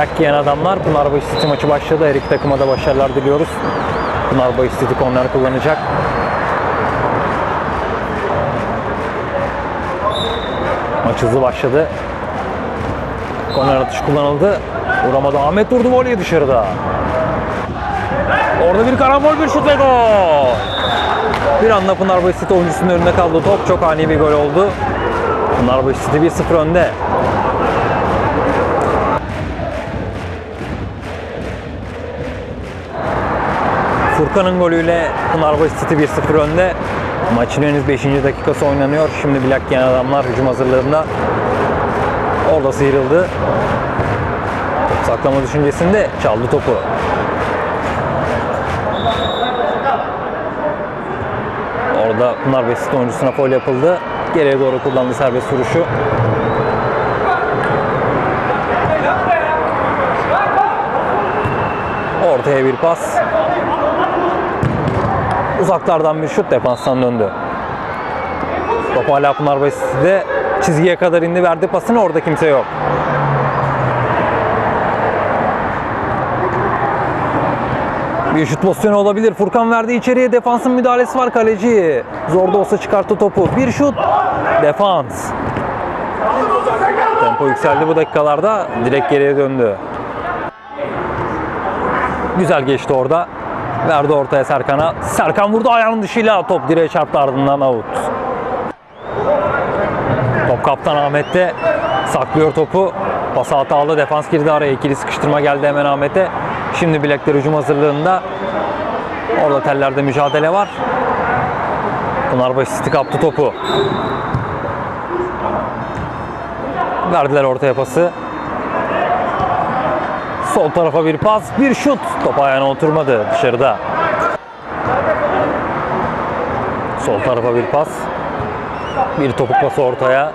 Plak giyen adamlar Pınarbaşı City maçı başladı. Her iki takıma da başarılar diliyoruz. Pınarbaşı City korner kullanacak. Maç hızlı başladı. Korner atışı kullanıldı. Vuramadı. Ahmet durdu voley dışarıda. Orada bir karambol bir şut ve gol. Bir anda Pınarbaşı City oyuncusunun önünde kaldı top. Çok ani bir gol oldu. Pınarbaşı City 1-0 önde. Furkan'ın golüyle Pınarbaşı City 1-0 önde. Maçın henüz 5. dakikası oynanıyor. Şimdi bilek giyen adamlar hücum hazırlığında. Orada sıyrıldı. Saklama düşüncesinde çaldı topu. Orada Pınarbaşı City oyuncusuna foul yapıldı. Geriye doğru kullandı serbest vuruşu. Ortaya bir pas. Uzaklardan bir şut defanstan döndü. Top hala Pınarbaşı City'de çizgiye kadar indi verdi pasını orada kimse yok. Bir şut pozisyonu olabilir. Furkan verdi içeriye. Defansın müdahalesi var kaleci. Zor da olsa çıkarttı topu. Bir şut. Defans. Tempo yükseldi bu dakikalarda. Direkt geriye döndü. Güzel geçti orada. Verdi ortaya Serkan'a. Serkan vurdu ayağının dışıyla. Top direğe çarptı ardından out. Top kaptan Ahmet'te. Saklıyor topu. Pas hatalı. Defans girdi araya. İkili sıkıştırma geldi hemen Ahmet'e. Şimdi bilekler hücum hazırlığında. Orada tellerde mücadele var. Pınarbaşı City kaptı topu. Verdiler ortaya pası. Sol tarafa bir pas, bir şut. Top ayağına oturmadı dışarıda. Sol tarafa bir pas. Bir topuk pası ortaya.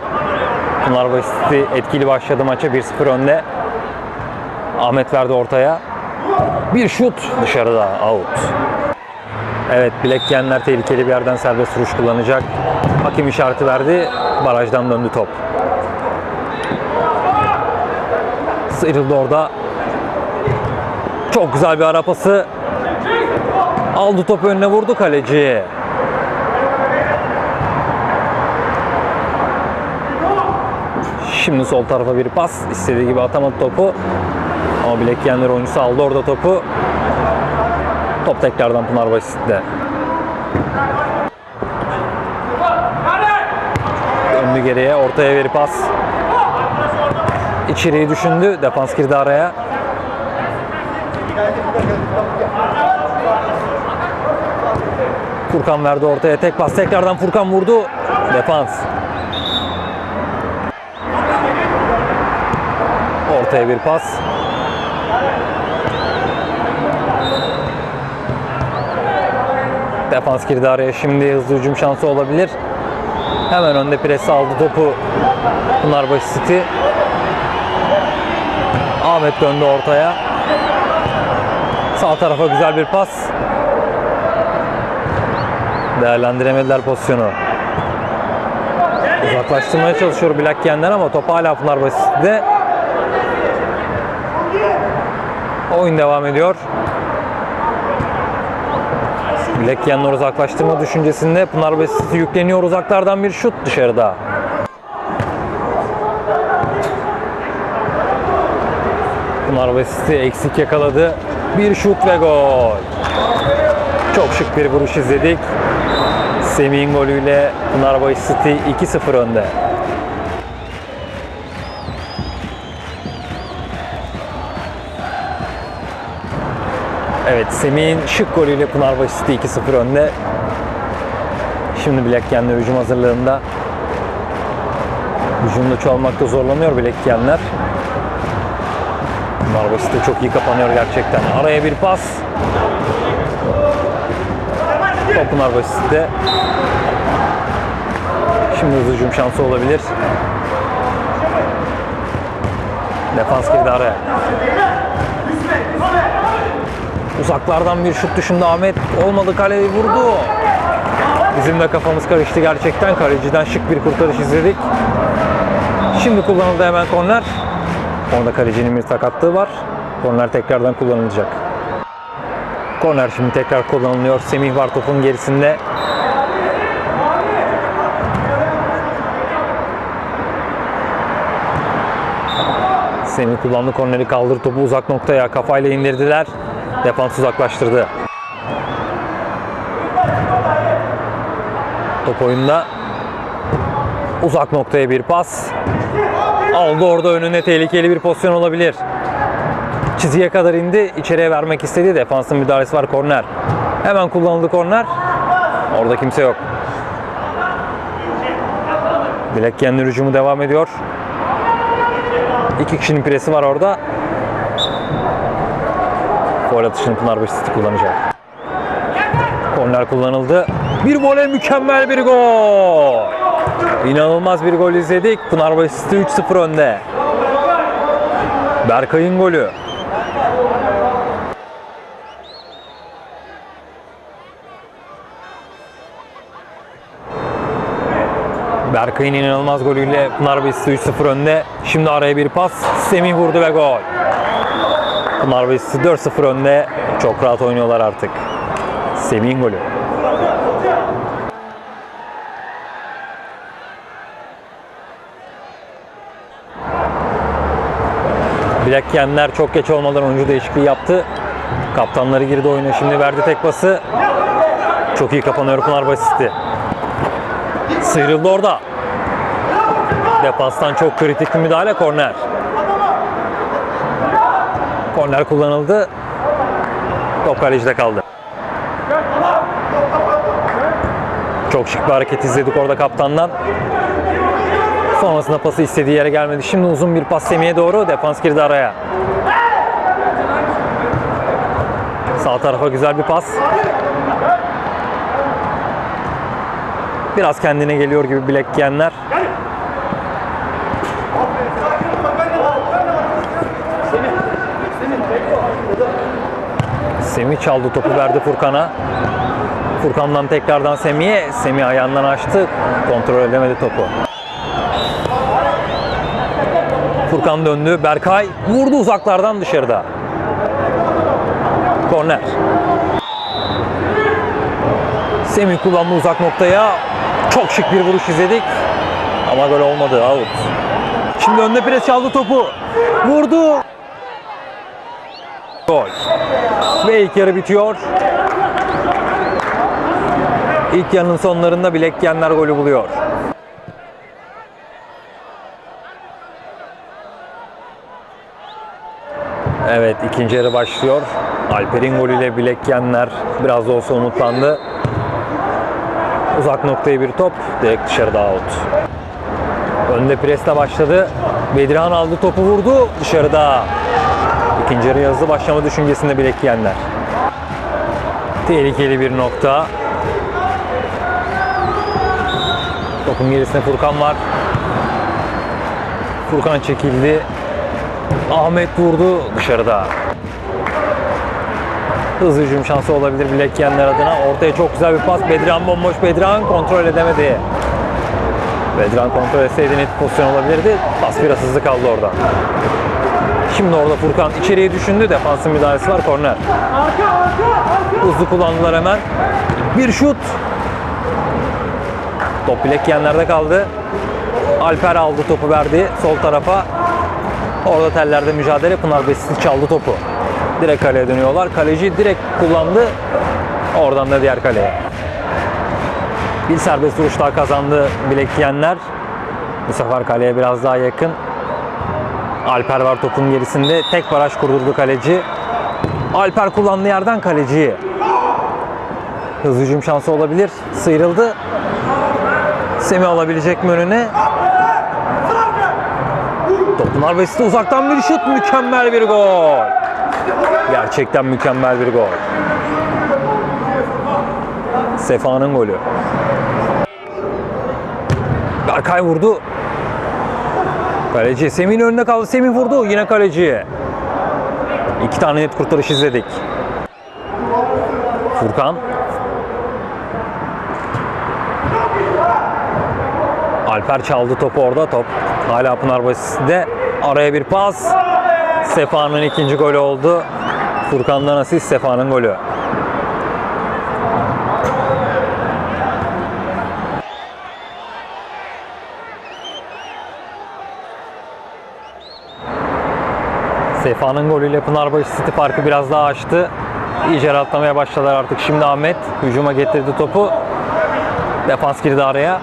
Pınarbaşı City etkili başladı maça 1-0 önde. Ahmet verdi ortaya. Bir şut dışarıda out. Evet bilek giyenler tehlikeli bir yerden serbest vuruş kullanacak. Hakim işareti verdi. Barajdan döndü top. Sıyrıldı orada. Çok güzel bir ara pası. Aldı topu önüne vurdu kaleci. Şimdi sol tarafa bir pas. istediği gibi atamadı topu. Ama bilek giyenler oyuncusu aldı orada topu. Top tekrardan Pınarbaşı City'de. Döndü geriye. Ortaya bir pas. İçeriği düşündü. Defans girdi araya. Furkan verdi ortaya tek pas. Tekrardan Furkan vurdu. Defans. Ortaya bir pas. Defans girdi araya. Şimdi hızlı hücum şansı olabilir. Hemen önde presi aldı topu Pınarbaşı City. Ahmet döndü ortaya. Sağ tarafa güzel bir pas. Değerlendiremediler pozisyonu. Uzaklaştırmaya çalışıyor Bilak Giyenler ama top hala City'de. Oyun devam ediyor. Bilek Giyenler uzaklaştırma düşüncesinde Pınarbaşı City yükleniyor uzaklardan bir şut dışarıda. Pınarbaşı City eksik yakaladı. Bir şut ve gol. Çok şık bir vuruş izledik. Semih'in golüyle Pınarbaşı City 2-0 önde. Evet Semih'in şık golüyle Pınarbaşı City 2-0 önde. Şimdi Bilek Yenler hücum hazırlığında. Hücumda çoğalmakta zorlanıyor Bilek Pınarbaşı City çok iyi kapanıyor gerçekten. Araya bir pas. Top Pınarbaşı City'de. Şimdi hızlı hücum şansı olabilir. Defans girdi araya. Uzaklardan bir şut dışında Ahmet olmadı kaleyi vurdu. Bizim de kafamız karıştı gerçekten. Kaleciden şık bir kurtarış izledik. Şimdi kullanıldı hemen korner. Orada kalecinin bir sakatlığı var. Korner tekrardan kullanılacak. Korner şimdi tekrar kullanılıyor. Semih var topun gerisinde. Semih kullandı korneri kaldırdı topu uzak noktaya kafayla indirdiler. Defans uzaklaştırdı. Top oyunda. Uzak noktaya bir pas. Aldı orada önüne tehlikeli bir pozisyon olabilir. Çizgiye kadar indi. içeriye vermek istedi. Defansın müdahalesi var korner. Hemen kullanıldı korner. Orada kimse yok. Bilek kendi devam ediyor. İki kişinin presi var orada. Gol atışını Pınarbaşı City kullanacak. Korner kullanıldı. Bir voley mükemmel bir gol. İnanılmaz bir gol izledik. Pınarbaşı City 3-0 önde. Berkay'ın golü. Berkay'ın inanılmaz golüyle Pınarbaşı City 3-0 önde. Şimdi araya bir pas. Semih vurdu ve gol. Pınarbaşı City 4-0 önde. Çok rahat oynuyorlar artık. Semih'in golü. Bilek Yenler çok geç olmadan oyuncu değişikliği yaptı. Kaptanları girdi oyuna. Şimdi verdi tek pası. Çok iyi kapanıyor Pınarbaşı City. Sıyrıldı orada. Depastan çok kritik bir müdahale korner. Korner kullanıldı. Top kalecide kaldı. Çok şık bir hareket izledik orada kaptandan. Sonrasında pası istediği yere gelmedi. Şimdi uzun bir pas Semih'e doğru. Defans girdi araya. Sağ tarafa güzel bir pas. Biraz kendine geliyor gibi bilek giyenler. Semih çaldı topu verdi Furkan'a. Furkan'dan tekrardan Semih'e. Semih ayağından açtı. Kontrol edemedi topu. Furkan döndü. Berkay vurdu uzaklardan dışarıda. Korner. Semih kullandı uzak noktaya. Çok şık bir vuruş izledik. Ama gol olmadı. Out. Şimdi önde pres çaldı topu. Vurdu. Gol. Ve ilk yarı bitiyor. İlk yarının sonlarında bilek yiyenler golü buluyor. Evet ikinci yarı başlıyor. Alper'in golüyle bilek yiyenler biraz da olsa umutlandı. Uzak noktaya bir top. Direkt dışarıda out. Önde presle başladı. Bedirhan aldı topu vurdu. Dışarıda. İkinci yarı hızlı başlama düşüncesinde bilek yiyenler. Tehlikeli bir nokta. Topun gerisinde Furkan var. Furkan çekildi. Ahmet vurdu dışarıda. Hızlı hücum şansı olabilir bilek adına. Ortaya çok güzel bir pas. Bedran bomboş. Bedran kontrol edemedi. Bedran kontrol etseydi net pozisyon olabilirdi. Pas biraz hızlı kaldı orada. Şimdi orada Furkan içeriye düşündü. Defansın müdahalesi var. Korner. Hızlı kullandılar hemen. Bir şut. Top bilek kaldı. Alper aldı topu verdi sol tarafa. Orada tellerde mücadele. Pınar Besit çaldı topu. Direkt kaleye dönüyorlar. Kaleci direkt kullandı. Oradan da diğer kaleye. Bir serbest vuruş daha kazandı bilek yiyenler. Bu sefer kaleye biraz daha yakın. Alper var topun gerisinde. Tek baraj kurdurdu kaleci. Alper kullandığı yerden kaleci. Hızlı şansı olabilir. Sıyrıldı. Semih alabilecek mi önüne? Topun arbesinde uzaktan bir şut. Mükemmel bir gol. Gerçekten mükemmel bir gol. Sefa'nın golü. Berkay vurdu. Kaleci Semih'in önünde kaldı. Semih vurdu. Yine kaleciye. İki tane net kurtarış izledik. Furkan. Alper çaldı topu orada. Top hala Pınarbaşı'nda. Araya bir pas. Sefa'nın ikinci golü oldu. Furkan'dan asist Sefa'nın golü. Sefa'nın golüyle Pınarbaşı City farkı biraz daha açtı. İyice rahatlamaya başladılar artık. Şimdi Ahmet hücuma getirdi topu. Defans girdi araya.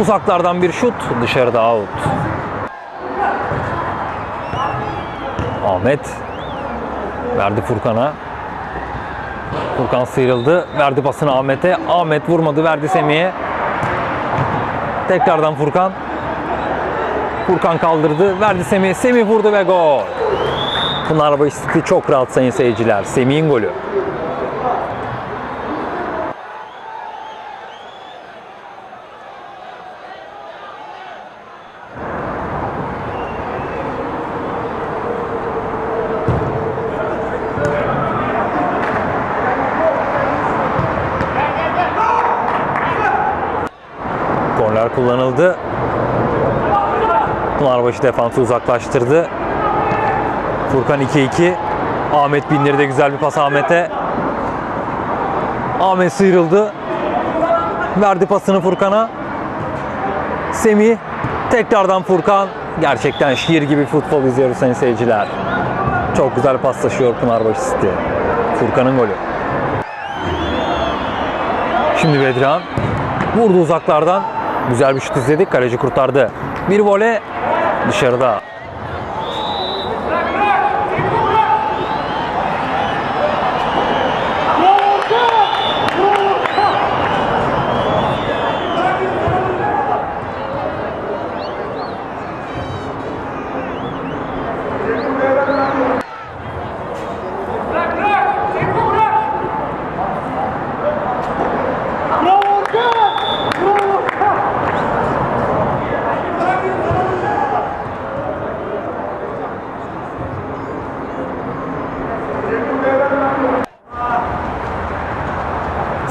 Uzaklardan bir şut, dışarıda out. Ahmet verdi Furkan'a. Furkan sıyrıldı. Verdi pasını Ahmet'e. Ahmet vurmadı. Verdi Semih'e. Tekrardan Furkan. Furkan kaldırdı. Verdi Semih'e. Semih vurdu ve gol. Pınarbaşı City çok rahat sayın seyirciler. Semih'in golü. Korner kullanıldı. Pınarbaşı defansı uzaklaştırdı. Furkan 2-2. Ahmet bindirdi güzel bir pas Ahmet'e. Ahmet sıyrıldı. Verdi pasını Furkan'a. Semih. Tekrardan Furkan. Gerçekten şiir gibi futbol izliyoruz sayın seyirciler. Çok güzel paslaşıyor Pınarbaşı City. Furkan'ın golü. Şimdi Bedran vurdu uzaklardan. Güzel bir şut izledik. Kaleci kurtardı. Bir vole dışarıda.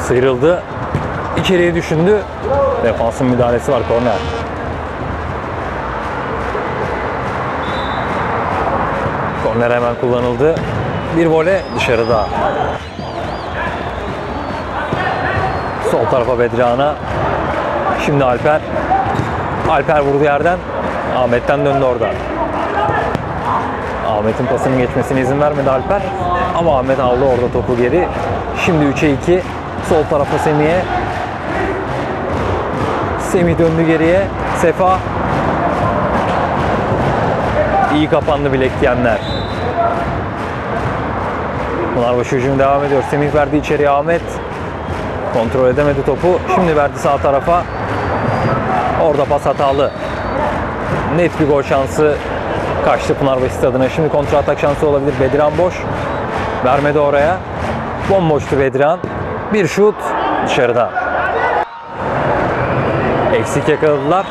Sıyrıldı. İçeriye düşündü. Defansın müdahalesi var korner. Korner hemen kullanıldı. Bir vole dışarıda. Sol tarafa Bedrihan'a. Şimdi Alper. Alper vurdu yerden. Ahmet'ten döndü orada. Ahmet'in pasının geçmesine izin vermedi Alper. Ama Ahmet aldı orada topu geri. Şimdi 3'e 2. Sol tarafa Semih'e. Semih döndü geriye. Sefa. İyi kapandı bilek diyenler. Pınarbaşı hücumu devam ediyor. Semih verdi içeriye Ahmet. Kontrol edemedi topu. Şimdi verdi sağ tarafa. Orada pas hatalı. Net bir gol şansı kaçtı Pınarbaşı stadına. Şimdi kontra atak şansı olabilir. Bediran boş. Vermedi oraya. Bomboştu Bediran. Bir şut dışarıda. Eksik yakaladılar.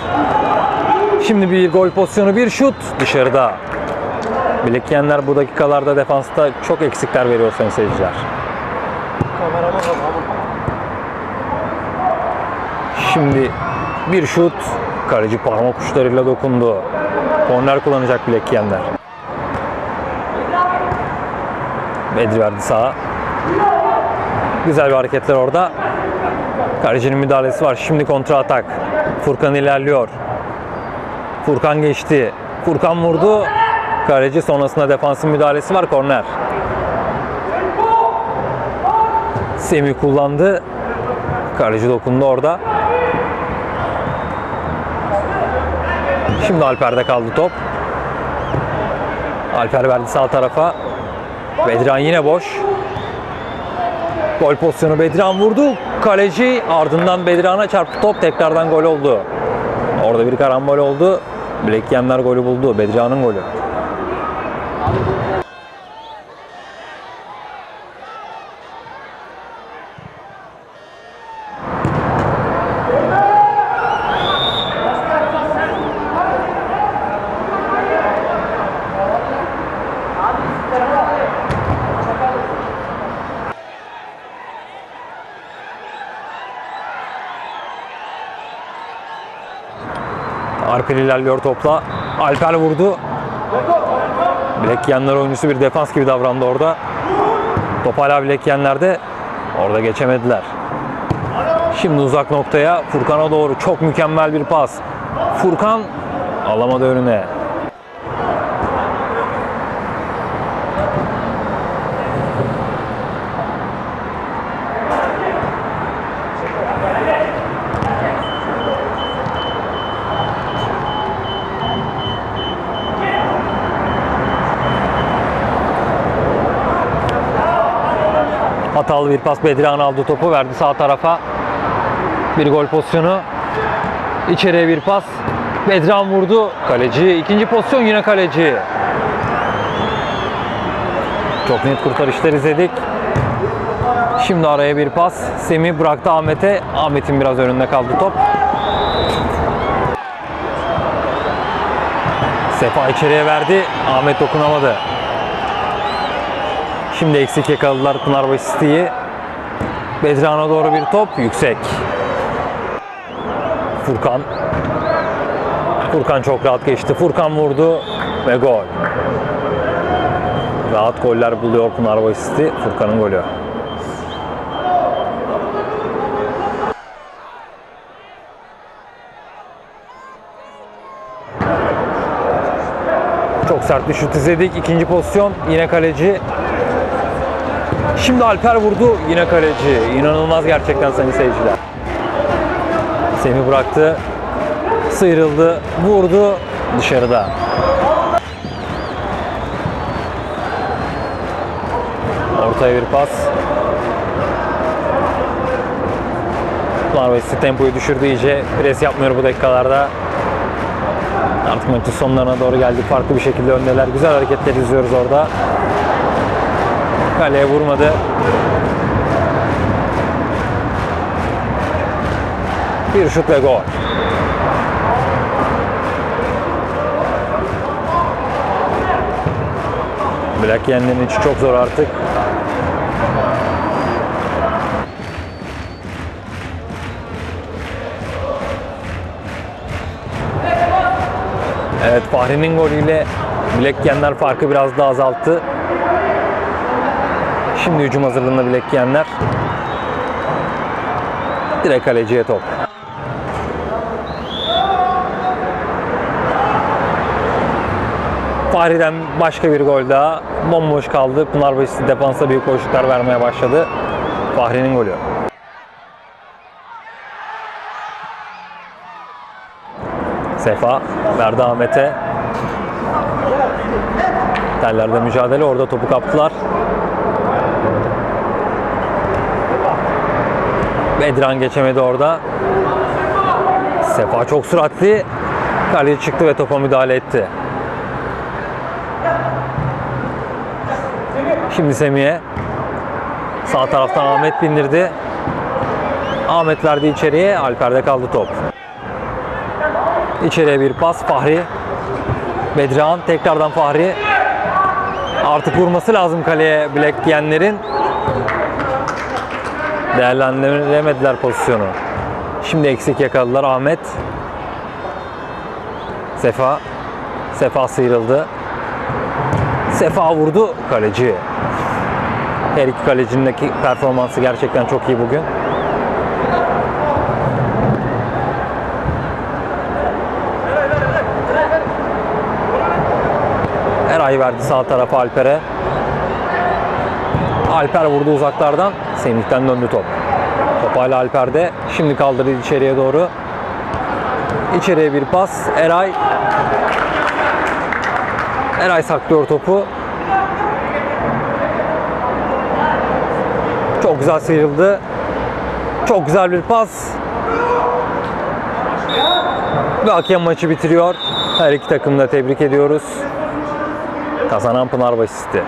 Şimdi bir gol pozisyonu, bir şut dışarıda. Bilek yiyenler bu dakikalarda defansta çok eksikler veriyor sayın seyirciler. Şimdi bir şut, kaleci parmak uçlarıyla dokundu. Korner kullanacak bilek yiyenler. Bedri verdi sağa. Güzel bir hareketler orada. Kalecinin müdahalesi var. Şimdi kontra atak. Furkan ilerliyor. Furkan geçti. Furkan vurdu. Kaleci sonrasında defansın müdahalesi var. Korner. Semih kullandı. Kaleci dokundu orada. Şimdi Alper'de kaldı top. Alper verdi sağ tarafa. Bedran yine boş. Gol pozisyonu Bedran vurdu. Kaleci ardından Bedran'a çarptı top. Tekrardan gol oldu. Orada bir karambol oldu. Yiyenler golü buldu. Bedran'ın golü. Alper ilerliyor topla. Alper vurdu. Bilek yiyenler oyuncusu bir defans gibi davrandı orada. Top hala bilek yiyenlerde. Orada geçemediler. Şimdi uzak noktaya Furkan'a doğru çok mükemmel bir pas. Furkan alamadı önüne. Hatalı bir pas Bedrihan aldı topu verdi sağ tarafa. Bir gol pozisyonu. İçeriye bir pas. Bedrihan vurdu. Kaleci. ikinci pozisyon yine kaleci. Çok net kurtarışlar izledik. Şimdi araya bir pas. Semih bıraktı Ahmet'e. Ahmet'in biraz önünde kaldı top. Sefa içeriye verdi. Ahmet dokunamadı. Şimdi eksik yakaladılar Pınarbaşı City'yi. Bedran'a doğru bir top yüksek. Furkan. Furkan çok rahat geçti. Furkan vurdu ve gol. Rahat goller buluyor Pınarbaşı City. Furkan'ın golü. Çok sert bir şut izledik. İkinci pozisyon yine kaleci. Şimdi Alper vurdu yine kaleci. İnanılmaz gerçekten sayın seyirciler. Semih bıraktı. Sıyrıldı. Vurdu. Dışarıda. Ortaya bir pas. Larvesi tempoyu düşürdü iyice. Pres yapmıyor bu dakikalarda. Artık maçın sonlarına doğru geldik. Farklı bir şekilde öndeler. Güzel hareketler izliyoruz orada. Kaleye vurmadı. Bir şut ve gol. Black yendiğinin içi çok zor artık. Evet Fahri'nin golüyle Black Yenler farkı biraz daha azalttı. Şimdi hücum hazırlığında bilek yiyenler. Direkt kaleciye top. Fahri'den başka bir gol daha. Bomboş kaldı. Pınarbaşı defansa büyük boşluklar vermeye başladı. Fahri'nin golü. Sefa verdi Ahmet'e. Tellerde mücadele. Orada topu kaptılar. Bedran geçemedi orada. Sefa çok süratli. Kaleci çıktı ve topa müdahale etti. Şimdi Semih'e. Sağ taraftan Ahmet bindirdi. Ahmet verdi içeriye. Alper'de kaldı top. İçeriye bir pas. Fahri. Bedran tekrardan Fahri. Artık vurması lazım kaleye Black yiyenlerin. Değerlendiremediler pozisyonu. Şimdi eksik yakaladılar Ahmet. Sefa. Sefa sıyrıldı. Sefa vurdu kaleci. Her iki kalecindeki performansı gerçekten çok iyi bugün. Eray verdi sağ tarafa Alper'e. Alper vurdu uzaklardan. Semih'ten döndü top. Top hala Alper'de. Şimdi kaldırdı içeriye doğru. İçeriye bir pas. Eray. Eray saklıyor topu. Çok güzel sıyrıldı. Çok güzel bir pas. Ve hakem maçı bitiriyor. Her iki takımı da tebrik ediyoruz. Kazanan Pınarbaşı City.